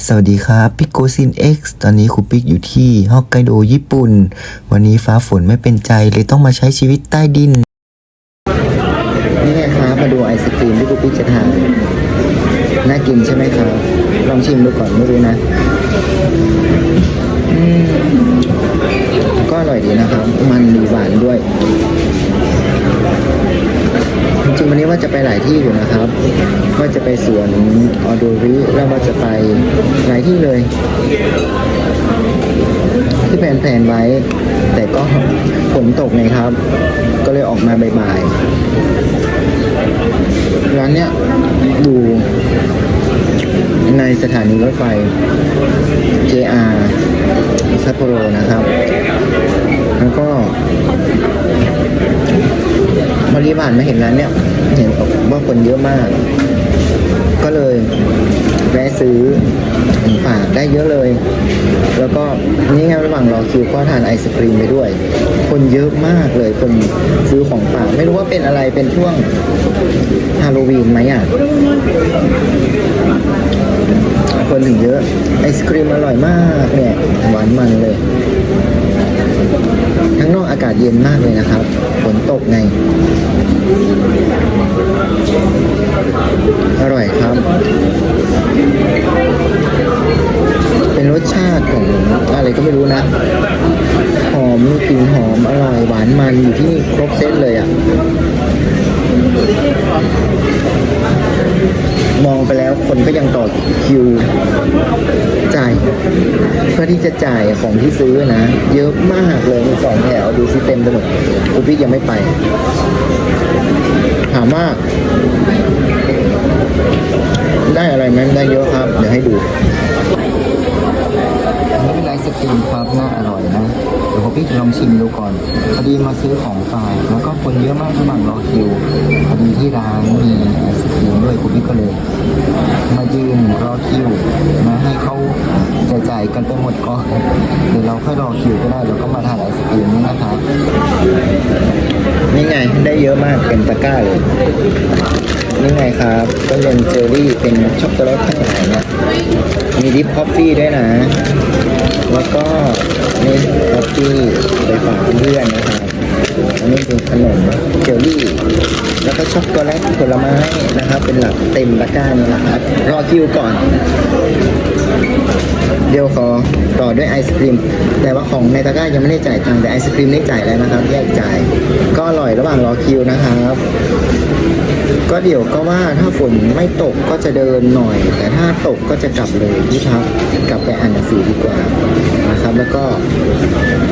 สวัสดีครับพิกโกซิน X ตอนนี้ครูปิกอยู่ที่ฮอกไกโดญี่ปุ่น วันนี้ฟ้าฝนไม่เป็นใจเลยต้องมาใช้ชีวิตใต้ดิน นี่ไงครับมาดูไอศครีมที่ครูปิกจะทานน่ากินใช่ไหมครับ ลองชิมดูก่อนไม่รู้นะ หลายที่อยู่นะครับว่าจะไปสวนออโดริแล้วว่าจะไปหลายที่เลย ที่แผนไว้ แต่ก็ฝนตกไงครับ ก็เลยออกมาบ่ายๆร้านเนี้ยอยู่ในสถานีรถไฟ JR ซัปโปโรนะครับ แล้วก็มารีบานมาเห็นร้านเนี้ยเห็น คนเยอะมาก ก็เลยแวะซื้อของฝากได้เยอะเลย แล้วก็นี่ไงระหว่างรอคิวก็ทานไอศครีมไปด้วย คนเยอะมากเลยคนซื้อของฝาก ไม่รู้ว่าเป็นอะไรเป็นช่วงฮาโลวีนไหมอะคนถึงเยอะไอศครีมอร่อยมากเนี่ยหวานมันเลยข้างนอกอากาศเย็นมากเลยนะครับฝนตกไง อร่อยครับ เป็นรสชาติของอะไรก็ไม่รู้นะ ห กลิ่นหอมอร่อยหวานมันอยู่ที่นี่ครบเซตเลยอะ่ะ มองไปแล้วคนก็ยังต่อคิว จ่ายเพื่อที่จะจ่ายของที่ซื้อนะ เยอะมากเลยสองแถวดูซิเต็มไปหมดกูพี่ยังไม่ไป ถามว่าได้อะไรไหมได้เยอะครับ เดี๋ยวให้ดู นี้เป็นไอศกรีมครับน่าอร่อยนะเดี๋ยวผมพี่ลองชิมดูก่อนพอดีมาซื้อของฝากแล้วก็คนเยอะมากระหว่างรอคิวพอดีที่ร้านมีไอศกรีมด้วยคุณพี่ก็เลย มายืนรอคิวมาให้เขาจ่ายๆกันไปหมดก่อนเดี๋ยวเราค่อยรอคิวก็ได้แล้วก็มาทานไอศกรีมนี่นะครับนี่ไงได้เยอะมากเป็นตะกร้าเลยนี่ไงครับก็เป็นเจอรี่เป็นช็อกโกแลตข้างในเนี่ยมีดิฟคอฟฟี่ด้วยนะ แล้วก็นี่คอฟฟี่ไปฝากเพื่อนนะครับอันนี้เป็นขนมเจลลี่ แล้วก็ช็อกโกแลตผลไม้นะครับ เป็นหลักเต็มตะกร้านี่นะครับ รอคิวก่อน เดี๋ยวขอต่อด้วยไอศครีม แต่ว่าของในตะกร้ายังไม่ได้จ่ายตังค์แต่ไอศครีมได้จ่ายแล้วนะครับแยกจ่าย ก็อร่อยระหว่างรอคิวนะครับ ก็เดี๋ยวก็ว่าถ้าฝนไม่ตกก็จะเดินหน่อย แต่ถ้าตกก็จะกลับเลยที่พักกลับไปอ่านหนังสือดีกว่านะครับ แล้วก็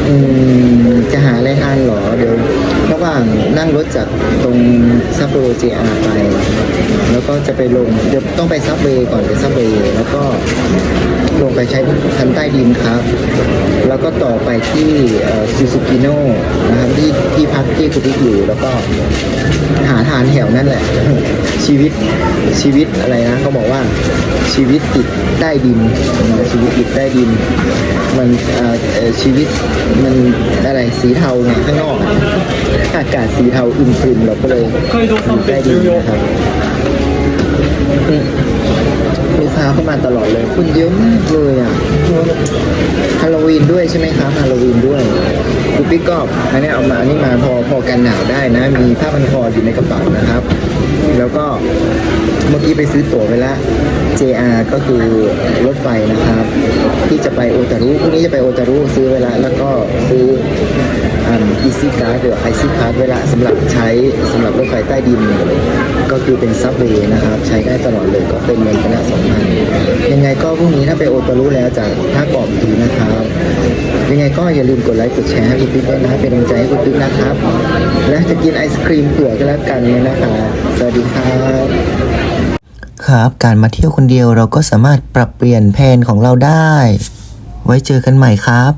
อืมจะหาอะไรทานหรอเดี๋ยวระหว่างนั่งรถจากตรงซับโรเจอาไป แล้วก็จะไปลงเดี๋ยวต้องไปซับเวย์ก่อนไปซับเวย์แล้วก็ลงไปใช้ชั้นใต้ดินครับ แล้วก็ต่อไปที่ซูซูกิโน่นะครับที่ที่พักที่คุณพิกอยู่แล้วก็หาทานแถวนั่นแหละ ชีวิตชีวิตอะไรนะเขาบอกว่าชีวิตติดใต้ดินชีวิตติดใต้ดิน มันชีวิตมันอะไรสีเทาข้างนอกอากาศสีเทาอึมครึมเราก็เลยใต้ดินนะครับ เข้ามาตลอดเลยคนเยอะมากเลยอะฮาโลวีนด้วยใช่ไหมครับฮาโลวีนด้วยคุณปิ๊กก็อันนี้เอามาอันนี้มาพอพอกันหนาวได้นะ มีผ้าพันคออยู่ในกระเป๋านะครับ แล้วก็เมื่อกี้ไปซื้อตั๋วไปแล้ว JR ก็คือรถไฟนะครับ ที่จะไปโอตารุพรุ่งนี้จะไปโอตารุซื้อเวลาแล้วก็ซื้ออ่าอีซี่การ์ดหรือไอซี่การ์ดเวลาสำหรับใช้สำหรับรถไฟใต้ดิน ก็คือเป็นซับเวย์นะครับ ใช้ได้ตลอดเลยก็เป็นเงินคณะสองพันยังไงก็พรุ่งนี้ถ้าไปโอตารุแล้วจะถ้ากรอบทีนะครับ ยังไงก็อย่าลืมกดไลค์กดแชร์ให้คุณปิ๊กด้วยนะเป็นกำลังใจให้คุณปิ๊กนะครับ และจะกินไอศครีมเผื่อก็แล้วกันนะครับสวัสดีครับครับการมาเที่ยวคนเดียวเราก็สามารถปรับเปลี่ยนแผนของเราได้ ไว้เจอกันใหม่ครับ